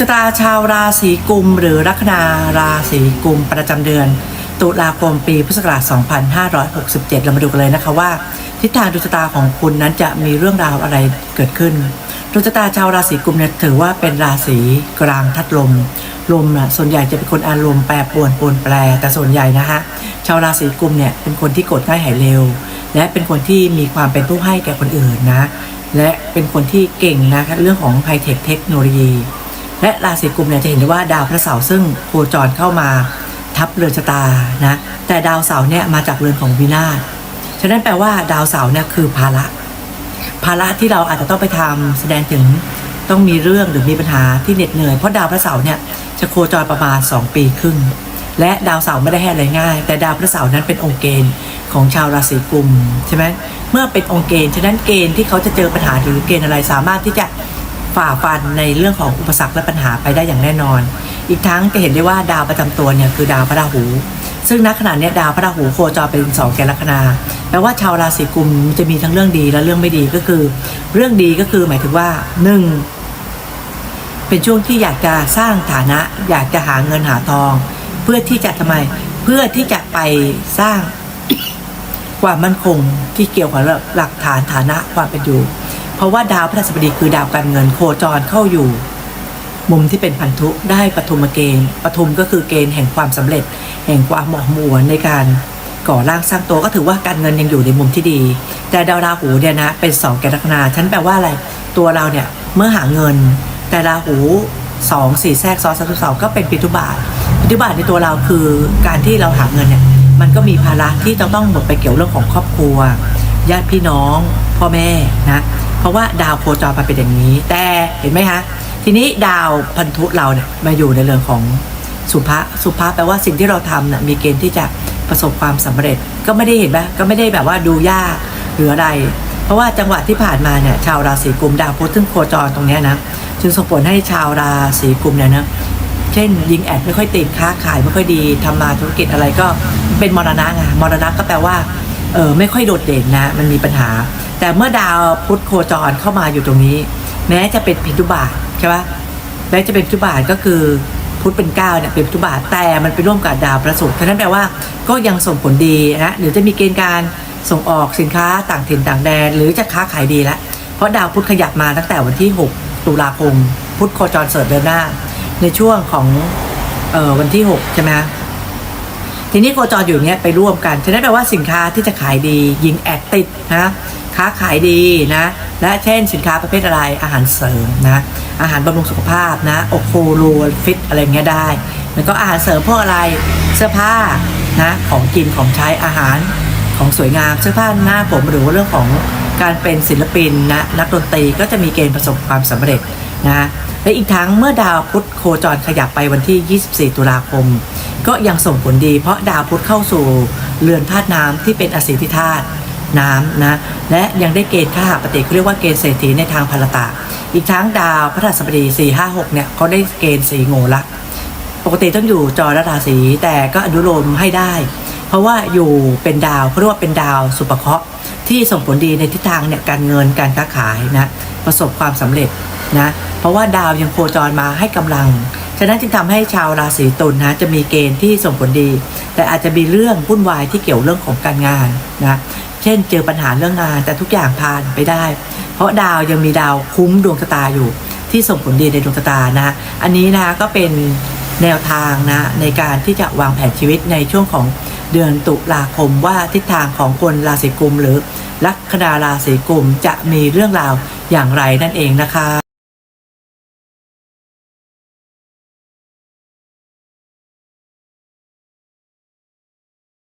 ชะตาชาวราศีกุมหรือลัคนาราศีกุมประจำเดือน ตุลาคมปีพุทธศักราช 2567 เรามาดูกันเลยนะคะว่า ทิศทางดวงชะตาของคุณนั้นจะมีเรื่องราวอะไรเกิดขึ้นดวงชะตาชาวราศีกุมเนี่ยถือว่าเป็นราศีกลางทัดลม ลมน่ะส่วนใหญ่จะเป็นคนอารมณ์แปรปรวนปรนแปร แต่ส่วนใหญ่นะคะชาวราศีกุมเนี่ยเป็นคนที่กดง่ายหายเร็ว และเป็นคนที่มีความเป็นผู้ให้แก่คนอื่นนะและเป็นคนที่เก่งนะคะเรื่องของไฮเทคเทคโนโลยี และราศีกุมเนี่ยจะเห็นได้ว่าดาวพระเสาร์ซึ่งโคจรเข้ามาทับเรือนชะตานะแต่ดาวเสาร์เนี่ยมาจากเรือนของวินาศฉะนั้นแปลว่าดาวเสาร์เนี่ยคือภาระภาระที่เราอาจจะต้องไปทำแสดงถึงต้องมีเรื่องหรือมีปัญหาที่เหน็ดเหนื่อยเพราะดาวพระเสาร์เนี่ยจะโคจรประมาณ 2 ปีครึ่งและดาวเสาร์ไม่ได้ให้อะไรง่าย แต่ดาวพระเสาร์นั้นเป็นองค์เกณฑ์ของชาวราศีกุมใช่ไหมเมื่อเป็นองค์เกณฑ์ฉะนั้นเกณฑ์ที่เขาจะเจอปัญหาหรือเกณฑ์อะไรสามารถที่จะ ฝ่าฟันในเรื่องของอุปสรรคและปัญหาไปได้อย่างแน่นอน อีกทั้งจะเห็นได้ว่าดาวประจำตัวเนี่ยคือดาวพระราหู ซึ่งณขณะนี้ดาวพระราหูโคจรเป็นสองแกนลัคนาแปลว่าชาวราศีกุมจะมีทั้งเรื่องดีและเรื่องไม่ดีก็คือ เรื่องดีก็คือหมายถึงว่าหนึ่งเป็นช่วงที่อยากจะสร้างฐานะ อยากจะหาเงินหาทอง เพื่อที่จะทำไมเพื่อที่จะไปสร้างความมั่นคงที่เกี่ยวกับหลักฐานฐานะความเป็นอยู่ เพราะว่าดาวพฤหัสบดีคือดาวการเงินโคจรเข้าอยู่ มุมที่เป็นพันธุได้ปฐุมเกณฑ์ปฐุมก็คือเกณฑ์แห่งความสำเร็จ แห่งความเหมาะมวนในการก่อร่างสร้างตัวก็ถือว่าการเงินยังอยู่ในมุมที่ดี แต่ดาวราหูเนี่ยนะเป็นสองแกนลัคนาฉันแปลว่าอะไรตัวเราเนี่ยเมื่อหาเงิน แต่ราหูสองสี่แทรกซ้อนสัตุเสาก็เป็นปิทุบาทปิทุบาทในตัวเราคือการที่เราหาเงินเนี่ยมันก็มีภาระที่จะต้องหมดไปเกี่ยวเรื่องของครอบครัว ญาติพี่น้อง พ่อแม่นะ เพราะว่าดาวโคจรมาเป็นอย่างนี้ แต่เห็นไหมคะทีนี้ดาวพันธุเราเนี่ยมาอยู่ในเรื่องของสุภะสุภะแปลว่าสิ่งที่เราทำเนี่ยมีเกณฑ์ที่จะประสบความสำเร็จก็ไม่ได้เห็นไหมก็ไม่ได้แบบว่าดูยากหรืออะไร เพราะว่าจังหวะที่ผ่านมาเนี่ยชาวราศีกุมดาวพุธซึ่งโคจรตรงนี้นะจึงส่งผลให้ชาวราศีกุมเนี่ยนะเช่น ยิงแอดไม่ค่อยติดค้าขายไม่ค่อยดีทำมาธุรกิจอะไรก็เป็นมรณะไงมรณะก็แปลว่าเออไม่ค่อยโดดเด่นนะ มันมีปัญหา แต่เมื่อดาวพุธโคจรเข้ามาอยู่ตรงนี้ แม้จะเป็นพิทุบาทใช่ปะแม้จะเป็นพิทุบาทก็คือพุธเป็นเก้าเนี่ยเป็นพิทุบาทแต่มันไปร่วมกับดาวประศุกร์ฉะนั้นแปลว่าก็ยังส่งผลดีนะหรือจะมีเกณฑ์การส่งออกสินค้าต่างถิ่นต่างแดน หรือจะค้าขายดีล้วเพราะดาวพุธขยับมาตั้งแต่วันที่ 6 ตุลาคม พุธโคจรเสริมเดือนหน้า ในช่วงของออวันที่ 6 ใช่ไหม ทีนี้โคจรอยู่เงี้ยไปร่วมกันฉะนั้นแปลว่าสินค้าที่จะขายดียิงแอดติดนะค้าขายดีนะและเช่นสินค้าประเภทอะไรอาหารเสริมนะอาหารบำรุงสุขภาพนะโอโครูฟิตอะไรเงี้ยได้แล้วก็อาหารเสริมพวกอะไรเสื้อผ้านะของกินของใช้อาหารของสวยงามเสื้อผ้าหน้าผมหรือว่าเรื่องของการเป็นศิลปินนะนักดนตรีก็จะมีเกณฑ์ประสบความสำเร็จนะและอีกทั้งเมื่อดาวพุธโคจรขยับไปวันที่ 24 ตุลาคม ก็ยังส่งผลดีเพราะดาวพุธเข้าสู่เรือนธาตุน้ำที่เป็นอสิทธิธาตุน้ำนะและยังได้เกณฑ์ข้าหาปฏิเรียกว่าเกณฑ์เศรษฐีในทางพลตะ อีกทั้งดาวพระราชบดี 4 5 6 เนี่ยเขาได้เกณฑ์สีโงลักปกติต้องอยู่จอและราศีแต่ก็อนุโลมให้ได้ เพราะว่าอยู่เป็นดาวเขาเรียกว่าเป็นดาวสุปเคราะห์ที่ส่งผลดีในทิศทางเนี่ยการเงินการค้าขายนะประสบความสำเร็จนะเพราะว่าดาวยังโคจรมาให้กำลัง ฉะนั้นจึงทำให้ชาวราศีตุลนะจะมีเกณฑ์ที่ส่งผลดี แต่อาจจะมีเรื่องวุ่นวายที่เกี่ยวเรื่องของการงานนะเช่นเจอปัญหาเรื่องงานแต่ทุกอย่างผ่านไปได้ เพราะดาวยังมีดาวคุ้มดวงชะตาอยู่ ที่ส่งผลดีในดวงชะตานะอันนี้นะก็เป็นแนวทางนะในการที่จะวางแผนชีวิตในช่วงของเดือนตุลาคมว่าทิศทางของคนราศีกุมหรือลัคนาราศีกุมจะมีเรื่องราวอย่างไรนั่นเองนะคะ